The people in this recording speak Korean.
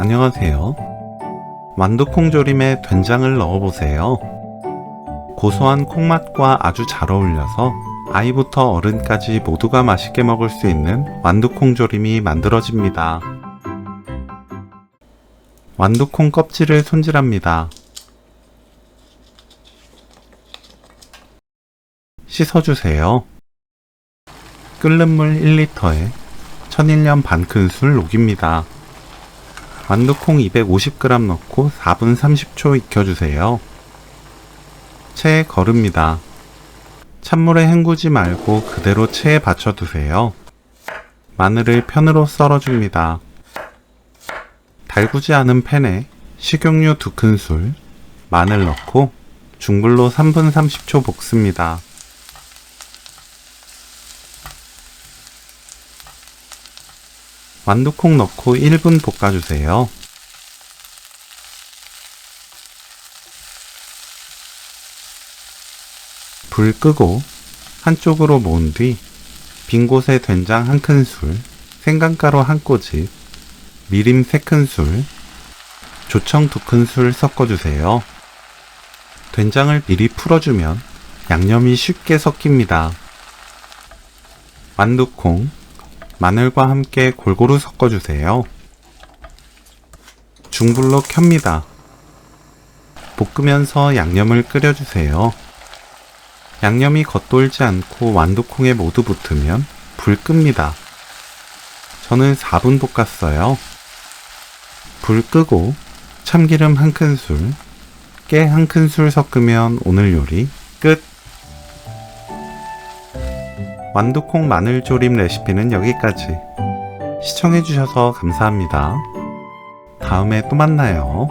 안녕하세요. 완두콩 조림에 된장을 넣어보세요. 고소한 콩맛과 아주 잘 어울려서 아이부터 어른까지 모두가 맛있게 먹을 수 있는 완두콩 조림이 만들어집니다. 완두콩 껍질을 손질합니다. 씻어주세요. 끓는 물 1리터에 천일염 반 큰술 녹입니다. 완두콩 250g 넣고 4분 30초 익혀주세요. 체에 거릅니다. 찬물에 헹구지 말고 그대로 체에 받쳐두세요. 마늘을 편으로 썰어줍니다. 달구지 않은 팬에 식용유 2큰술, 마늘 넣고 중불로 3분 30초 볶습니다. 완두콩 넣고 1분 볶아주세요. 불 끄고 한쪽으로 모은 뒤 빈 곳에 된장 한 큰술, 생강가루 한 꼬집, 미림 세 큰술, 조청 두 큰술 섞어주세요. 된장을 미리 풀어주면 양념이 쉽게 섞입니다. 완두콩, 마늘과 함께 골고루 섞어주세요. 중불로 켭니다. 볶으면서 양념을 끓여주세요. 양념이 겉돌지 않고 완두콩에 모두 붙으면 불 끕니다. 저는 4분 볶았어요. 불 끄고 참기름 한 큰술, 깨 한 큰술 섞으면 오늘 요리 끝! 완두콩 마늘조림 레시피는 여기까지. 시청해주셔서 감사합니다. 다음에 또 만나요.